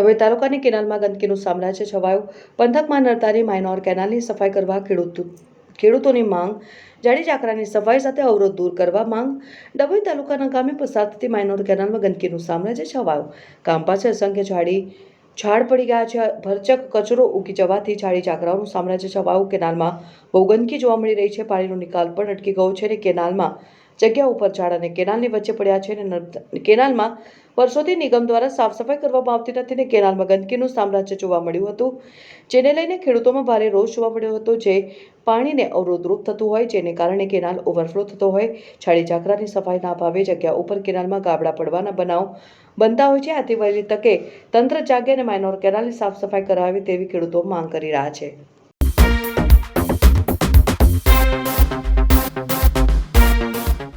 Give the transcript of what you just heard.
ડભોઈ તાલુકાની કેનાલમાં ગંદકીનું સામ્રાજ્ય છવાયું. પંથકમાં નડતાની માઇનોર કેનાલની સફાઈ કરવા ખેડૂત ખેડૂતોની માંગ. જાડી ચાકરાની સફાઈ સાથે અવરોધ દૂર કરવા માંગ. ડભોઈ તાલુકાના ગામે પસાર થતી માઇનોર કેનાલમાં ગંદકીનું સામ્રાજ્ય છવાયું. ગામ પાછળ અસંખ્ય ઝાડી ઝાડ પડી ગયા છે. ભરચક કચરો ઉગી જવાથી ઝાડી ચાકરાઓનું સામ્રાજ્ય છવાયું. કેનાલમાં બહુ ગંદકી જોવા મળી રહી છે. પાણીનો નિકાલ પણ અટકી ગયો છે અને કેનાલમાં જગ્યા ઉપર ઝાડ અને કેનાલની વચ્ચે પડ્યા છે અને કેનાલમાં વર્ષોથી નિગમ દ્વારા સાફ સફાઈ કરવામાં આવતી નથી ને કેનાલમાં ગંદકીનું સામ્રાજ્ય જોવા મળ્યું હતું. જેને લઈને ખેડૂતોમાં ભારે રોષ જોવા મળ્યો હતો જે પાણીને અવરોધરૂપ થતું હોય જેને કારણે કેનાલ ઓવરફ્લો થતો હોય. છાડી ઝાકરાની સફાઈના અભાવે જગ્યા ઉપર કેનાલમાં ગાબડા પડવાના બનાવ બનતા હોય છે. આથી વહેલી તકે તંત્ર જાગે અને માઇનોર કેનાલની સાફ સફાઈ કરાવે તેવી ખેડૂતો માંગ કરી રહ્યા છે.